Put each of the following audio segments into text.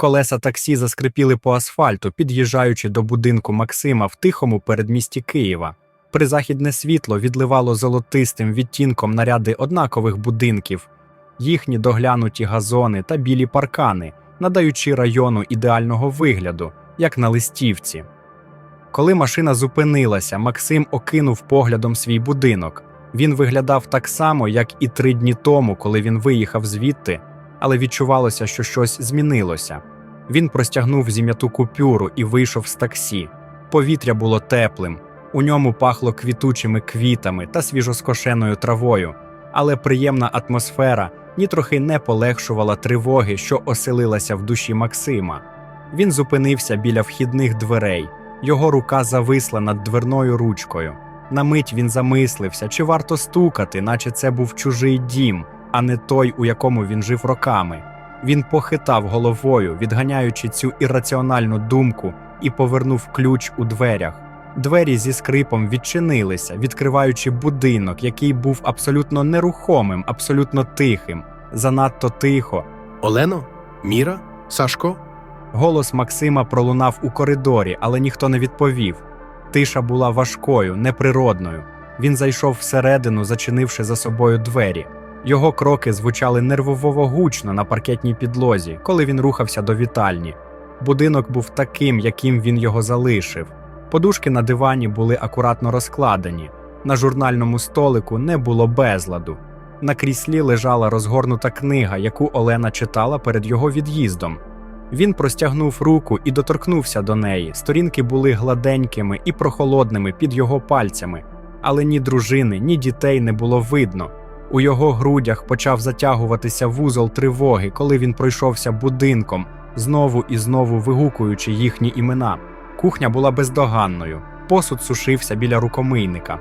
Колеса таксі заскрипіли по асфальту, під'їжджаючи до будинку Максима в тихому передмісті Києва. Призахідне світло відливало золотистим відтінком наряди однакових будинків, їхні доглянуті газони та білі паркани, надаючи району ідеального вигляду, як на листівці. Коли машина зупинилася, Максим окинув поглядом свій будинок. Він виглядав так само, як і три дні тому, коли він виїхав звідти, але відчувалося, що щось змінилося. Він простягнув зім'яту купюру і вийшов з таксі. Повітря було теплим, у ньому пахло квітучими квітами та свіжоскошеною травою, але приємна атмосфера нітрохи не полегшувала тривоги, що оселилася в душі Максима. Він зупинився біля вхідних дверей, його рука зависла над дверною ручкою. На мить він замислився, чи варто стукати, наче це був чужий дім, а не той, у якому він жив роками. Він похитав головою, відганяючи цю ірраціональну думку, і повернув ключ у дверях. Двері зі скрипом відчинилися, відкриваючи будинок, який був абсолютно нерухомим, абсолютно тихим, занадто тихо. Олено? Міра? Сашко? Голос Максима пролунав у коридорі, але ніхто не відповів. Тиша була важкою, неприродною. Він зайшов всередину, зачинивши за собою двері. Його кроки звучали нервово гучно на паркетній підлозі, коли він рухався до вітальні. Будинок був таким, яким він його залишив. Подушки на дивані були акуратно розкладені. На журнальному столику не було безладу. На кріслі лежала розгорнута книга, яку Олена читала перед його від'їздом. Він простягнув руку і доторкнувся до неї. Сторінки були гладенькими і прохолодними під його пальцями, але ні дружини, ні дітей не було видно. У його грудях почав затягуватися вузол тривоги, коли він пройшовся будинком, знову і знову вигукуючи їхні імена. Кухня була бездоганною, посуд сушився біля рукомийника.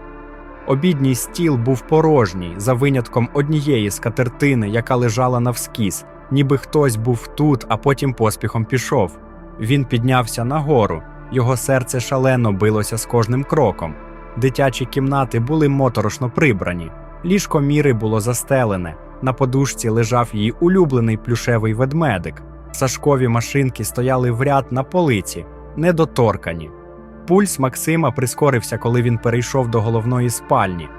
Обідній стіл був порожній, за винятком однієї скатертини, яка лежала навскіз, ніби хтось був тут, а потім поспіхом пішов. Він піднявся нагору, його серце шалено билося з кожним кроком. Дитячі кімнати були моторошно прибрані. Ліжко міри було застелене, на подушці лежав її улюблений плюшевий ведмедик. Сашкові машинки стояли в ряд на полиці, недоторкані. Пульс Максима прискорився, коли він перейшов до головної спальні.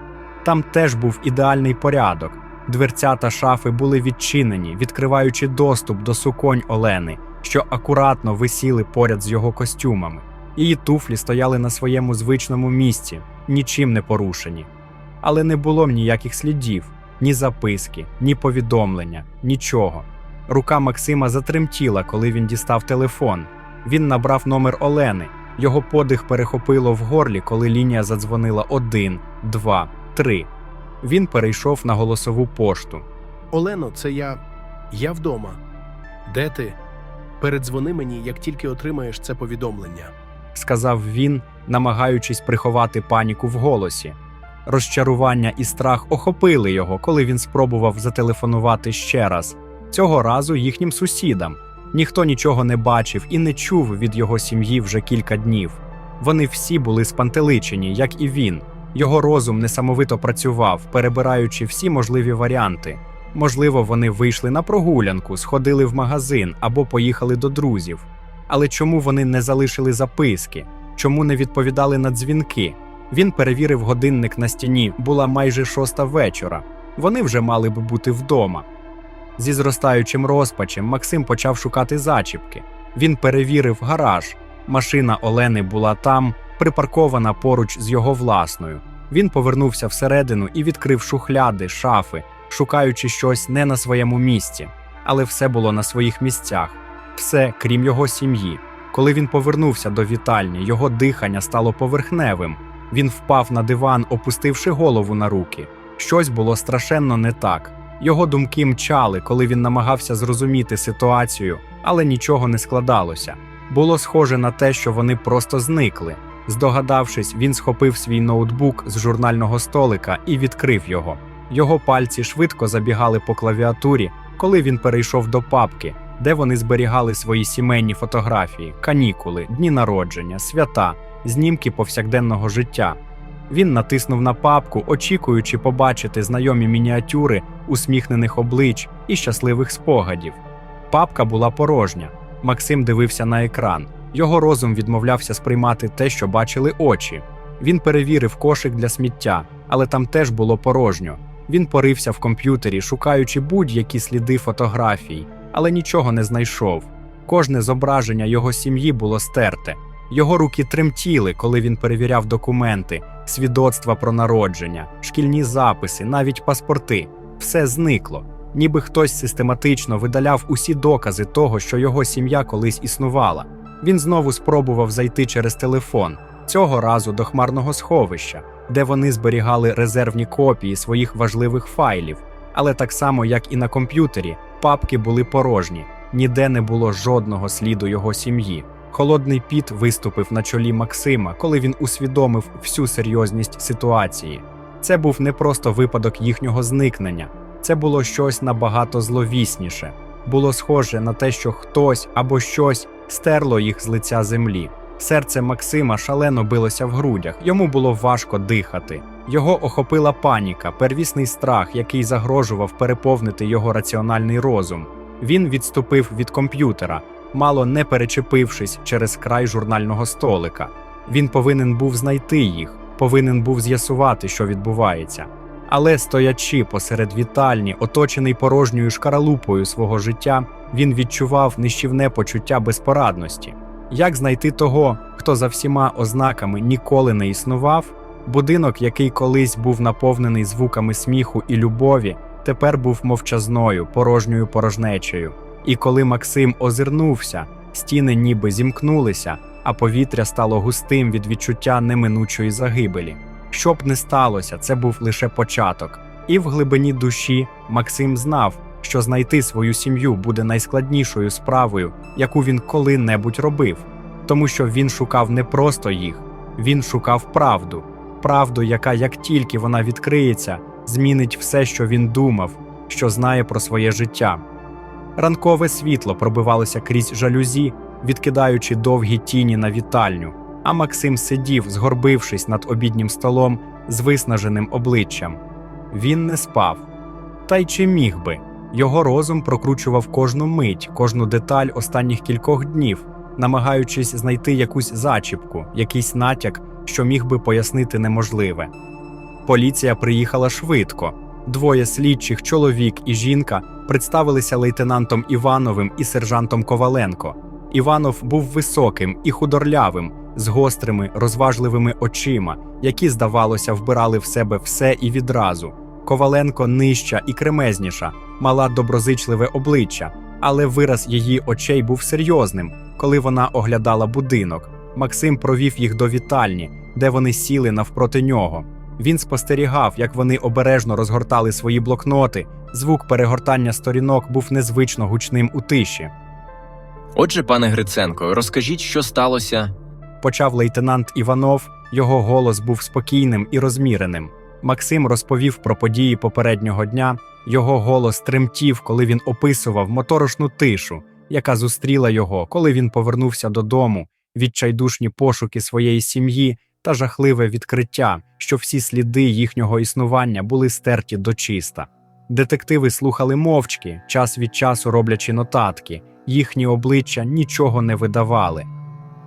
Там теж був ідеальний порядок. Дверця та шафи були відчинені, відкриваючи доступ до суконь Олени, що акуратно висіли поряд з його костюмами. Її туфлі стояли на своєму звичному місці, нічим не порушені. Але не було ніяких слідів, ні записки, ні повідомлення, нічого. Рука Максима затремтіла, коли він дістав телефон. Він набрав номер Олени. Його подих перехопило в горлі, коли лінія задзвонила один, два, три. Він перейшов на голосову пошту. Олено, це я. Я вдома. Де ти? Передзвони мені, як тільки отримаєш це повідомлення. сказав він, намагаючись приховати паніку в голосі. Розчарування і страх охопили його, коли він спробував зателефонувати ще раз. Цього разу їхнім сусідам. Ніхто нічого не бачив і не чув від його сім'ї вже кілька днів. Вони всі були спантеличені, як і він. Його розум несамовито працював, перебираючи всі можливі варіанти. Можливо, вони вийшли на прогулянку, сходили в магазин або поїхали до друзів. Але чому вони не залишили записки? Чому не відповідали на дзвінки? Він перевірив годинник на стіні, була майже шоста вечора. Вони вже мали би бути вдома. Зі зростаючим розпачем Максим почав шукати зачіпки. Він перевірив гараж. Машина Олени була там, припаркована поруч з його власною. Він повернувся всередину і відкрив шухляди, шафи, шукаючи щось не на своєму місці. Але все було на своїх місцях, все крім його сім'ї. Коли він повернувся до вітальні, його дихання стало поверхневим. Він впав на диван, опустивши голову на руки. Щось було страшенно не так. Його думки мчали, коли він намагався зрозуміти ситуацію, але нічого не складалося. Було схоже на те, що вони просто зникли. Здогадавшись, він схопив свій ноутбук з журнального столика і відкрив його. Його пальці швидко забігали по клавіатурі, коли він перейшов до папки, де вони зберігали свої сімейні фотографії, канікули, дні народження, свята, знімки повсякденного життя. Він натиснув на папку, очікуючи побачити знайомі мініатюри усміхнених облич і щасливих спогадів. Папка була порожня. Максим дивився на екран. Його розум відмовлявся сприймати те, що бачили очі. Він перевірив кошик для сміття, але там теж було порожньо. Він порився в комп'ютері, шукаючи будь-які сліди фотографій, але нічого не знайшов. Кожне зображення його сім'ї було стерте. Його руки тремтіли, коли він перевіряв документи, свідоцтва про народження, шкільні записи, навіть паспорти. Все зникло, ніби хтось систематично видаляв усі докази того, що його сім'я колись існувала. Він знову спробував зайти через телефон, цього разу до хмарного сховища, де вони зберігали резервні копії своїх важливих файлів. Але так само, як і на комп'ютері, папки були порожні, ніде не було жодного сліду його сім'ї. Холодний піт виступив на чолі Максима, коли він усвідомив всю серйозність ситуації. Це був не просто випадок їхнього зникнення, це було щось набагато зловісніше. Було схоже на те, що хтось або щось стерло їх з лиця землі. Серце Максима шалено билося в грудях, йому було важко дихати. Його охопила паніка, первісний страх, який загрожував переповнити його раціональний розум. Він відступив від комп'ютера, мало не перечепившись через край журнального столика. Він повинен був знайти їх, повинен був з'ясувати, що відбувається. Але стоячи посеред вітальні, оточений порожньою шкаралупою свого життя, він відчував нищівне почуття безпорадності. Як знайти того, хто за всіма ознаками ніколи не існував? Будинок, який колись був наповнений звуками сміху і любові, тепер був мовчазною, порожньою порожнечею. І коли Максим озирнувся, стіни ніби зімкнулися, а повітря стало густим від відчуття неминучої загибелі. Що б не сталося, це був лише початок. І в глибині душі Максим знав, що знайти свою сім'ю буде найскладнішою справою, яку він коли-небудь робив, тому що він шукав не просто їх, він шукав правду, правду, яка, як тільки вона відкриється, змінить все, що він думав, що знає про своє життя. Ранкове світло пробивалося крізь жалюзі, відкидаючи довгі тіні на вітальню, а Максим сидів, згорбившись над обіднім столом з виснаженим обличчям. Він не спав. Та й чи міг би? Його розум прокручував кожну мить, кожну деталь останніх кількох днів, намагаючись знайти якусь зачіпку, якийсь натяк, що міг би пояснити неможливе. Поліція приїхала швидко. Двоє слідчих, чоловік і жінка, представилися лейтенантом Івановим і сержантом Коваленко. Іванов був високим і худорлявим, з гострими, розважливими очима, які, здавалося, вбирали в себе все і відразу. Коваленко нижча і кремезніша, мала доброзичливе обличчя, але вираз її очей був серйозним, коли вона оглядала будинок. Максим провів їх до вітальні, де вони сіли навпроти нього. Він спостерігав, як вони обережно розгортали свої блокноти. Звук перегортання сторінок був незвично гучним у тиші. Отже, пане Гриценко, розкажіть, що сталося. Почав лейтенант Іванов, його голос був спокійним і розміреним. Максим розповів про події попереднього дня. Його голос тремтів, коли він описував моторошну тишу, яка зустріла його, коли він повернувся додому, відчайдушні пошуки своєї сім'ї та жахливе відкриття, що всі сліди їхнього існування були стерті дочиста. Детективи слухали мовчки, час від часу роблячи нотатки, їхні обличчя нічого не видавали.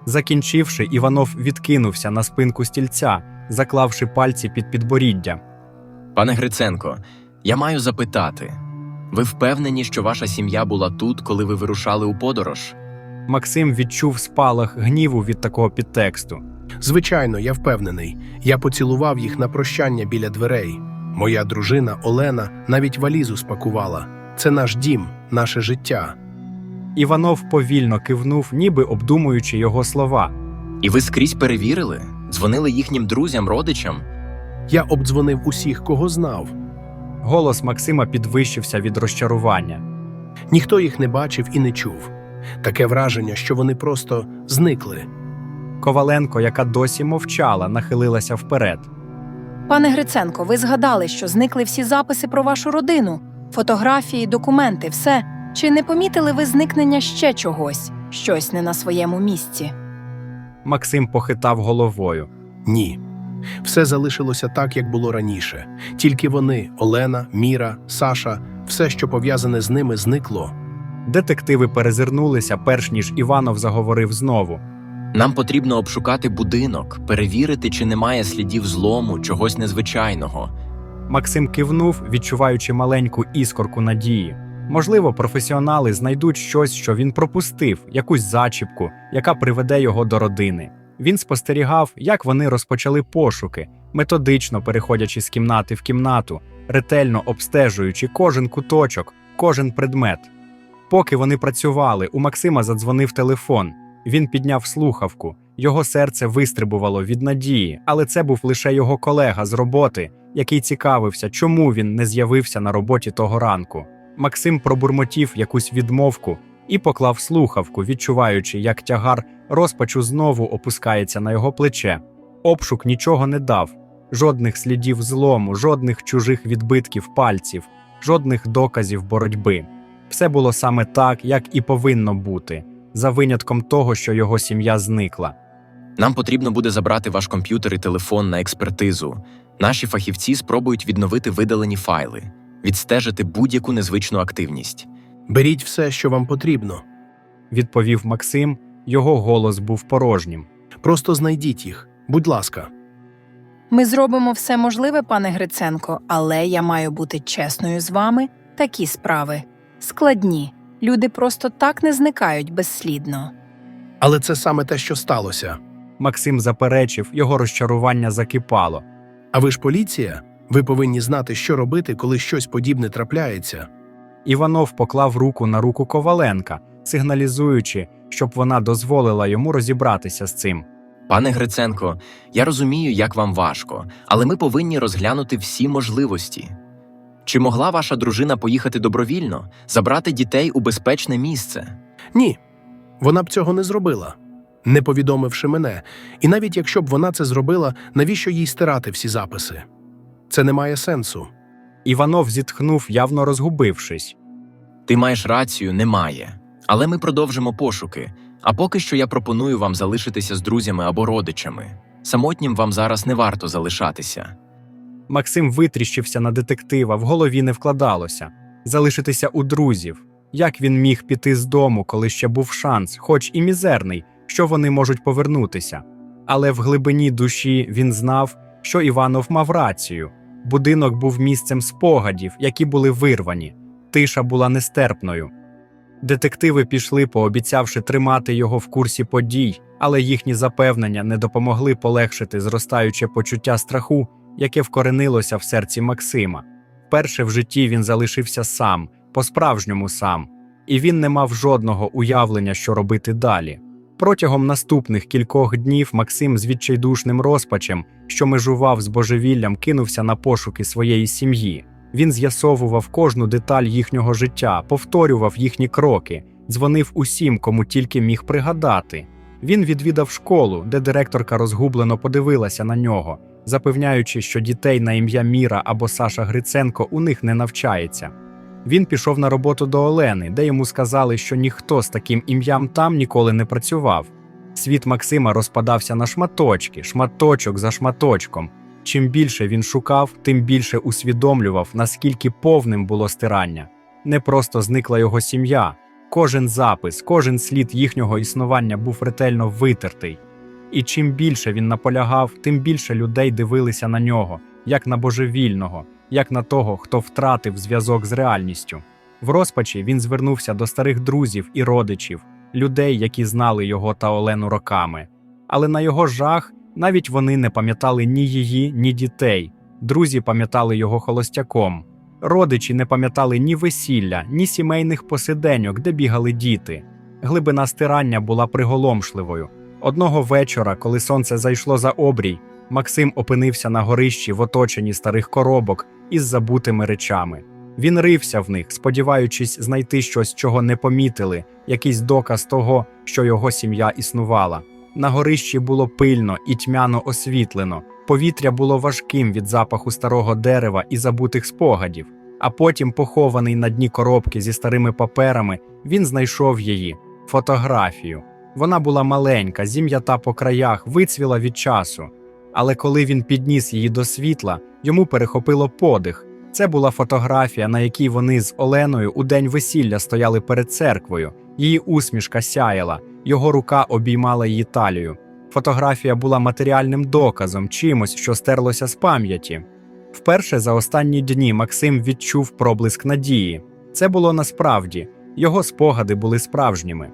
Закінчивши, Іванов відкинувся на спинку стільця, заклавши пальці під підборіддя. Пане Гриценко, я маю запитати. Ви впевнені, що ваша сім'я була тут, коли ви вирушали у подорож? Максим відчув спалах гніву від такого підтексту. Звичайно, я впевнений. Я поцілував їх на прощання біля дверей. Моя дружина Олена навіть валізу спакувала. Це наш дім, наше життя. Іванов повільно кивнув, ніби обдумуючи його слова. І ви скрізь перевірили? Дзвонили їхнім друзям, родичам? Я обдзвонив усіх, кого знав. Голос Максима підвищився від розчарування. Ніхто їх не бачив і не чув. Таке враження, що вони просто зникли. Коваленко, яка досі мовчала, нахилилася вперед. Пане Гриценко, ви згадали, що зникли всі записи про вашу родину, фотографії, документи, все. Чи не помітили ви зникнення ще чогось, щось не на своєму місці? Максим похитав головою. Ні. Все залишилося так, як було раніше. Тільки вони, Олена, Міра, Саша, все, що пов'язане з ними, зникло. Детективи перезирнулися, перш ніж Іванов заговорив знову. Нам потрібно обшукати будинок, перевірити, чи немає слідів злому, чогось незвичайного. Максим кивнув, відчуваючи маленьку іскорку надії. Можливо, професіонали знайдуть щось, що він пропустив, якусь зачіпку, яка приведе його до родини. Він спостерігав, як вони розпочали пошуки, методично переходячи з кімнати в кімнату, ретельно обстежуючи кожен куточок, кожен предмет. Поки вони працювали, у Максима задзвонив телефон. Він підняв слухавку. Його серце вистрибувало від надії, але це був лише його колега з роботи, який цікавився, чому він не з'явився на роботі того ранку. Максим пробурмотів якусь відмовку і поклав слухавку, відчуваючи, як тягар розпачу знову опускається на його плече. Обшук нічого не дав, жодних слідів злому, жодних чужих відбитків пальців, жодних доказів боротьби. Все було саме так, як і повинно бути, за винятком того, що його сім'я зникла. Нам потрібно буде забрати ваш комп'ютер і телефон на експертизу. Наші фахівці спробують відновити видалені файли, відстежити будь-яку незвичну активність. Беріть все, що вам потрібно. Відповів Максим, його голос був порожнім. Просто знайдіть їх. Будь ласка. Ми зробимо все можливе, пане Гриценко, але я маю бути чесною з вами. Такі справи складні. Люди просто так не зникають безслідно. Але це саме те, що сталося. Максим заперечив, його розчарування закипало. А ви ж поліція? Ви повинні знати, що робити, коли щось подібне трапляється. Іванов поклав руку на руку Коваленка, сигналізуючи, щоб вона дозволила йому розібратися з цим. Пане Гриценко, я розумію, як вам важко, але ми повинні розглянути всі можливості. Чи могла ваша дружина поїхати добровільно, забрати дітей у безпечне місце? Ні, вона б цього не зробила, не повідомивши мене. І навіть якщо б вона це зробила, навіщо їй стирати всі записи? Це не має сенсу. Іванов зітхнув, явно розгубившись. Ти маєш рацію, немає. Але ми продовжимо пошуки. А поки що я пропоную вам залишитися з друзями або родичами. Самотнім вам зараз не варто залишатися. Максим витріщився на детектива, в голові не вкладалося залишитися у друзів. Як він міг піти з дому, коли ще був шанс, хоч і мізерний, що вони можуть повернутися. Але в глибині душі він знав, що Іванов мав рацію. Будинок був місцем спогадів, які були вирвані. Тиша була нестерпною. Детективи пішли, пообіцявши тримати його в курсі подій, але їхні запевнення не допомогли полегшити зростаюче почуття страху, яке вкоренилося в серці Максима. Вперше в житті він залишився сам, по-справжньому сам, і він не мав жодного уявлення, що робити далі. Протягом наступних кількох днів Максим з відчайдушним розпачем, що межував з божевіллям, кинувся на пошуки своєї сім'ї. Він з'ясовував кожну деталь їхнього життя, повторював їхні кроки, дзвонив усім, кому тільки міг пригадати. Він відвідав школу, де директорка розгублено подивилася на нього, запевняючи, що дітей на ім'я Міра або Саша Гриценко у них не навчається. Він пішов на роботу до Олени, де йому сказали, що ніхто з таким ім'ям там ніколи не працював. Світ Максима розпадався на шматочки, шматочок за шматочком. Чим більше він шукав, тим більше усвідомлював, наскільки повним було стирання. Не просто зникла його сім'я, кожен запис, кожен слід їхнього існування був ретельно витертий. І чим більше він наполягав, тим більше людей дивилися на нього, як на божевільного, як на того, хто втратив зв'язок з реальністю. В розпачі він звернувся до старих друзів і родичів, людей, які знали його та Олену роками. Але на його жах навіть вони не пам'ятали ні її, ні дітей. Друзі пам'ятали його холостяком. Родичі не пам'ятали ні весілля, ні сімейних посиденьок, де бігали діти. Глибина стирання була приголомшливою. Одного вечора, коли сонце зайшло за обрій, Максим опинився на горищі в оточенні старих коробок із забутими речами. Він рився в них, сподіваючись знайти щось, чого не помітили, якийсь доказ того, що його сім'я існувала. На горищі було пильно і тьмяно освітлено, повітря було важким від запаху старого дерева і забутих спогадів. А потім, похований на дні коробки зі старими паперами, він знайшов її фотографію. Вона була маленька, зім'ята по краях, вицвіла від часу. Але коли він підніс її до світла, йому перехопило подих. Це була фотографія, на якій вони з Оленою у день весілля стояли перед церквою. Її усмішка сяяла, його рука обіймала її талію. Фотографія була матеріальним доказом, чимось, що стерлося з пам'яті. Вперше за останні дні Максим відчув проблиск надії. Це було насправді, його спогади були справжніми.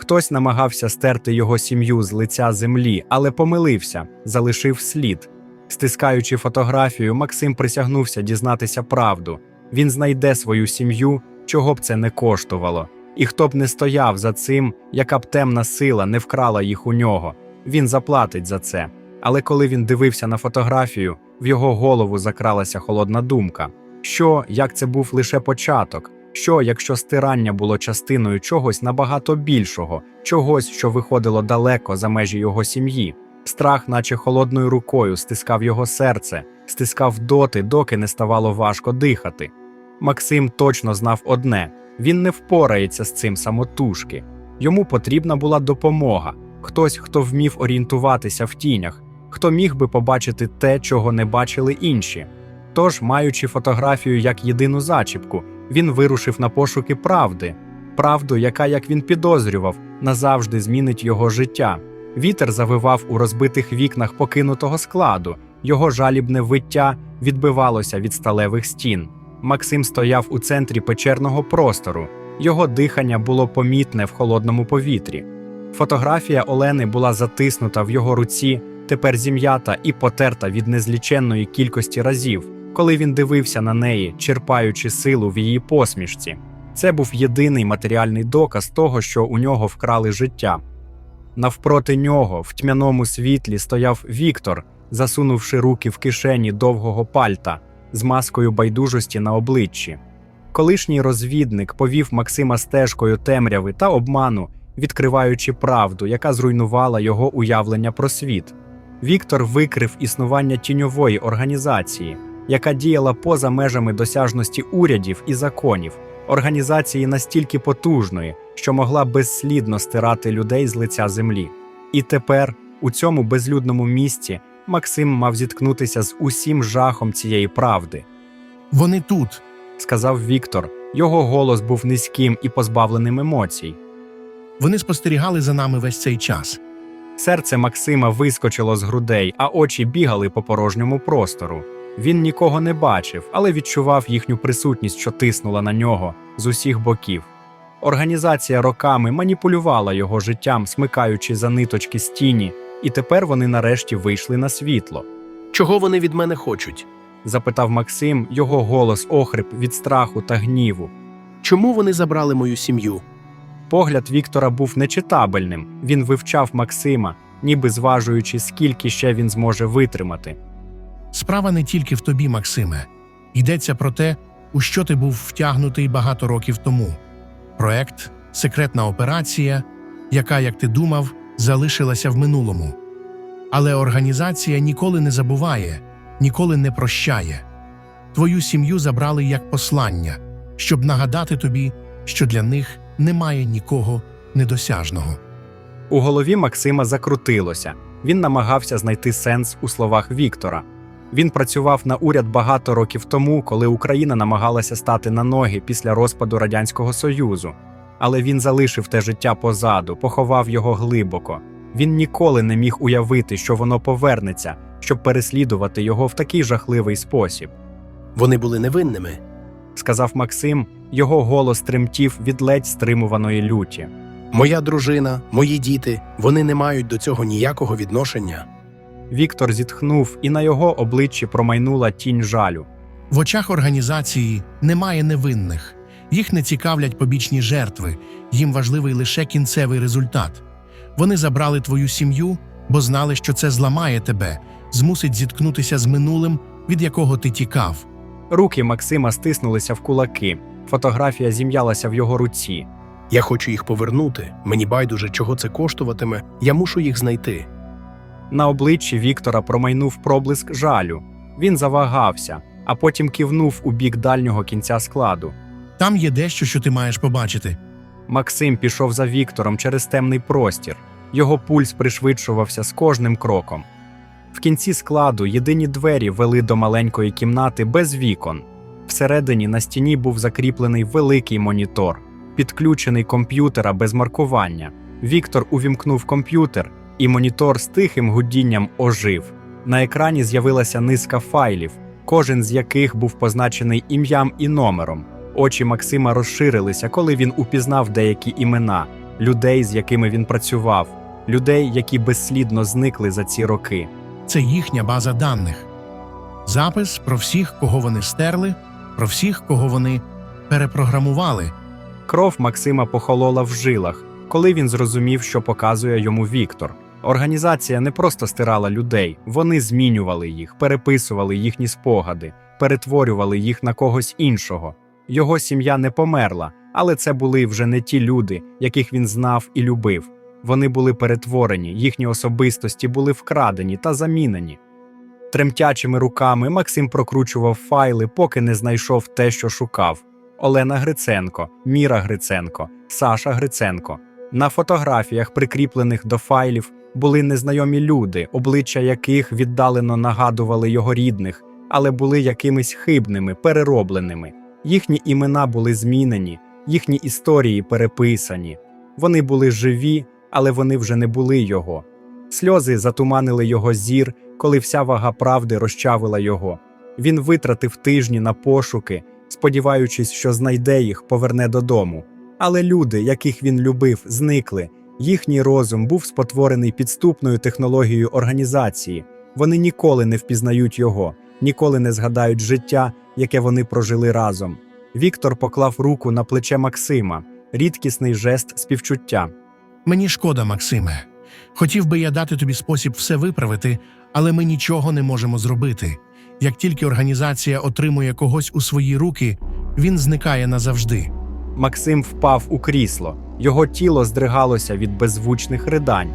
Хтось намагався стерти його сім'ю з лиця землі, але помилився, залишив слід. Стискаючи фотографію, Максим присягнувся дізнатися правду. Він знайде свою сім'ю, чого б це не коштувало. І хто б не стояв за цим, яка б темна сила не вкрала їх у нього, він заплатить за це. Але коли він дивився на фотографію, в його голову закралася холодна думка: що, як це був лише початок, що, якщо стирання було частиною чогось набагато більшого, чогось, що виходило далеко за межі його сім'ї. Страх, наче холодною рукою, стискав його серце, стискав доти, доки не ставало важко дихати. Максим точно знав одне: він не впорається з цим самотужки. Йому потрібна була допомога, хтось, хто вмів орієнтуватися в тінях, хто міг би побачити те, чого не бачили інші. Тож, маючи фотографію як єдину зачіпку, він вирушив на пошуки правди, правду, яка, як він підозрював, назавжди змінить його життя. Вітер завивав у розбитих вікнах покинутого складу, його жалібне виття відбивалося від сталевих стін. Максим стояв у центрі печерного простору, його дихання було помітне в холодному повітрі. Фотографія Олени була затиснута в його руці, тепер зім'ята і потерта від незліченної кількості разів, коли він дивився на неї, черпаючи силу в її посмішці. Це був єдиний матеріальний доказ того, що у нього вкрали життя. Навпроти нього, в тьмяному світлі, стояв Віктор, засунувши руки в кишені довгого пальта з маскою байдужості на обличчі. Колишній розвідник повів Максима стежкою темряви та обману, відкриваючи правду, яка зруйнувала його уявлення про світ. Віктор викрив існування тіньової організації, яка діяла поза межами досяжності урядів і законів, організації настільки потужної, що могла безслідно стирати людей з лиця землі. І тепер, у цьому безлюдному місці, Максим мав зіткнутися з усім жахом цієї правди, Вони тут. сказав Віктор. Його голос був низьким і позбавленим емоцій. Вони спостерігали за нами весь цей час. Серце Максима вискочило з грудей, а очі бігали по порожньому простору. Він нікого не бачив, але відчував їхню присутність, що тиснула на нього з усіх боків. Організація роками маніпулювала його життям, смикаючи за ниточки з тіні, і тепер вони нарешті вийшли на світло. Чого вони від мене хочуть? Запитав Максим, його голос охрип від страху та гніву. Чому вони забрали мою сім'ю? Погляд Віктора був нечитабельним. Він вивчав Максима, ніби зважуючи, скільки ще він зможе витримати. Справа не тільки в тобі, Максиме. Йдеться про те, у що ти був втягнутий багато років тому. Проект, секретна операція, яка, як ти думав, залишилася в минулому. Але організація ніколи не забуває, ніколи не прощає. Твою сім'ю забрали як послання, щоб нагадати тобі, що для них немає нікого недосяжного. У голові Максима закрутилося. Він намагався знайти сенс у словах Віктора. Він працював на уряд багато років тому, коли Україна намагалася стати на ноги після розпаду Радянського Союзу. Але він залишив те життя позаду, поховав його глибоко. Він ніколи не міг уявити, що воно повернеться, щоб переслідувати його в такий жахливий спосіб. Вони були невинними. Сказав Максим, його голос тремтів від ледь стримуваної люті. Моя дружина, мої діти, вони не мають до цього ніякого відношення. Віктор зітхнув, і на його обличчі промайнула тінь жалю. В очах організації немає невинних, їх не цікавлять побічні жертви, їм важливий лише кінцевий результат. Вони забрали твою сім'ю, бо знали, що це зламає тебе, змусить зіткнутися з минулим, від якого ти тікав. Руки Максима стиснулися в кулаки. Фотографія зім'ялася в його руці. Я хочу їх повернути. Мені байдуже, чого це коштуватиме. Я мушу їх знайти. На обличчі Віктора промайнув проблиск жалю. Він завагався, а потім кивнув у бік дальнього кінця складу. Там є дещо, що ти маєш побачити. Максим пішов за Віктором через темний простір. Його пульс пришвидшувався з кожним кроком. В кінці складу єдині двері вели до маленької кімнати без вікон. Всередині на стіні був закріплений великий монітор, підключений комп'ютера без маркування. Віктор увімкнув комп'ютер, і монітор з тихим гудінням ожив. На екрані з'явилася низка файлів, кожен з яких був позначений ім'ям і номером. Очі Максима розширилися, коли він упізнав деякі імена людей, з якими він працював, людей, які безслідно зникли за ці роки. Це їхня база даних. Запис про всіх, кого вони стерли, про всіх, кого вони перепрограмували. Кров Максима похолола в жилах, коли він зрозумів, що показує йому Віктор. Організація не просто стирала людей, вони змінювали їх, переписували їхні спогади, перетворювали їх на когось іншого. Його сім'я не померла, але це були вже не ті люди, яких він знав і любив. Вони були перетворені, їхні особистості були вкрадені та замінені. Тремтячими руками Максим прокручував файли, поки не знайшов те, що шукав. Олена Гриценко, Міра Гриценко, Саша Гриценко. На фотографіях, прикріплених до файлів, були незнайомі люди, обличчя яких віддалено нагадували його рідних, але були якимись хибними, переробленими. Їхні імена були змінені, їхні історії переписані. Вони були живі, але вони вже не були його. Сльози затуманили його зір, коли вся вага правди розчавила його. Він витратив тижні на пошуки, сподіваючись, що знайде їх, поверне додому. Але люди, яких він любив, зникли. Їхній розум був спотворений підступною технологією організації. Вони ніколи не впізнають його, ніколи не згадають життя, яке вони прожили разом. Віктор поклав руку на плече Максима, рідкісний жест співчуття. Мені шкода, Максиме. Хотів би я дати тобі спосіб все виправити, але ми нічого не можемо зробити. Як тільки організація отримує когось у свої руки, він зникає назавжди. Максим впав у крісло, його тіло здригалося від беззвучних ридань.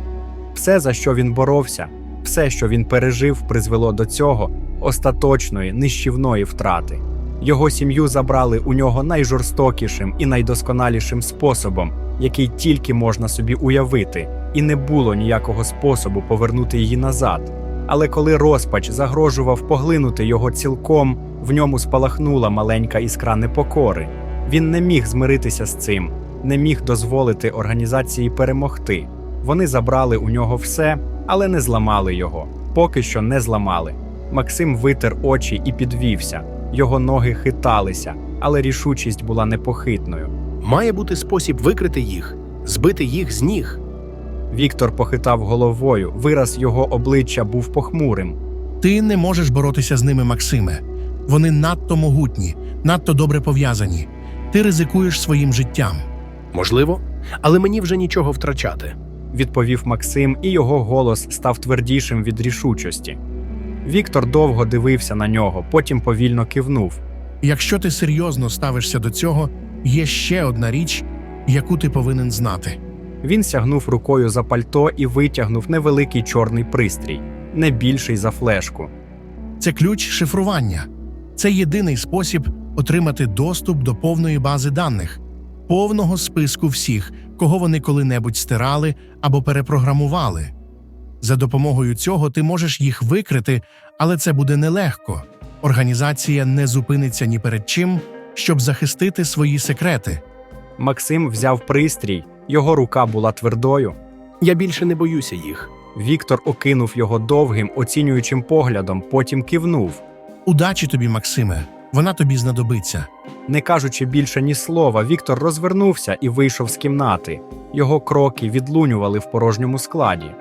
Все, за що він боровся, все, що він пережив, призвело до цього остаточної, нищівної втрати. Його сім'ю забрали у нього найжорстокішим і найдосконалішим способом, який тільки можна собі уявити, і не було ніякого способу повернути її назад. Але коли розпач загрожував поглинути його цілком, в ньому спалахнула маленька іскра непокори. Він не міг змиритися з цим, не міг дозволити організації перемогти. Вони забрали у нього все, але не зламали його. Поки що не зламали. Максим витер очі і підвівся. Його ноги хиталися, але рішучість була непохитною. Має бути спосіб викрити їх, збити їх з ніг. Віктор похитав головою, вираз його обличчя був похмурим. Ти не можеш боротися з ними, Максиме. Вони надто могутні, надто добре пов'язані. Ти ризикуєш своїм життям. Можливо, але мені вже нічого втрачати. відповів Максим, і його голос став твердішим від рішучості. Віктор довго дивився на нього, потім повільно кивнув. Якщо ти серйозно ставишся до цього, є ще одна річ, яку ти повинен знати. Він сягнув рукою за пальто і витягнув невеликий чорний пристрій, не більший за флешку. Це ключ шифрування. Це єдиний спосіб отримати доступ до повної бази даних, повного списку всіх, кого вони коли-небудь стирали або перепрограмували. За допомогою цього ти можеш їх викрити, але це буде нелегко. Організація не зупиниться ні перед чим, щоб захистити свої секрети. Максим взяв пристрій, його рука була твердою. Я більше не боюся їх. Віктор окинув його довгим, оцінюючим поглядом, потім кивнув. Удачі тобі, Максиме, вона тобі знадобиться. Не кажучи більше ні слова, Віктор розвернувся і вийшов з кімнати. Його кроки відлунювали в порожньому складі.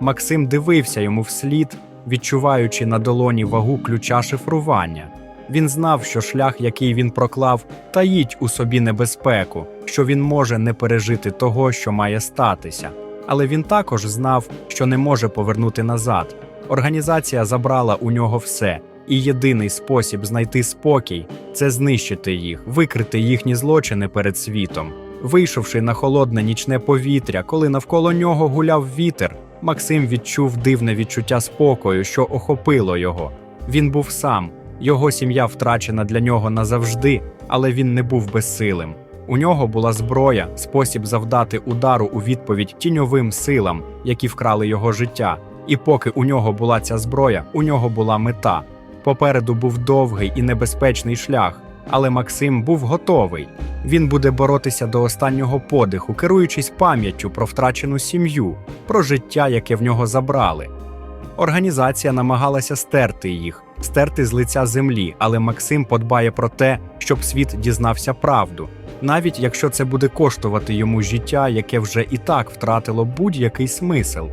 Максим дивився йому вслід, відчуваючи на долоні вагу ключа шифрування. Він знав, що шлях, який він проклав, таїть у собі небезпеку, що він може не пережити того, що має статися. Але він також знав, що не може повернути назад. Організація забрала у нього все, і єдиний спосіб знайти спокій це знищити їх, викрити їхні злочини перед світом. Вийшовши на холодне нічне повітря, коли навколо нього гуляв вітер, Максим відчув дивне відчуття спокою, що охопило його. Він був сам, його сім'я втрачена для нього назавжди, але він не був безсилим. У нього була зброя, спосіб завдати удару у відповідь тіньовим силам, які вкрали його життя. І поки у нього була ця зброя, у нього була мета. Попереду був довгий і небезпечний шлях, Але Максим був готовий. Він буде боротися до останнього подиху, керуючись пам'яттю про втрачену сім'ю, про життя, яке в нього забрали. Організація намагалася стерти їх, стерти з лиця землі, але Максим подбає про те, щоб світ дізнався правду, навіть якщо це буде коштувати йому життя, яке вже і так втратило будь-який смисл.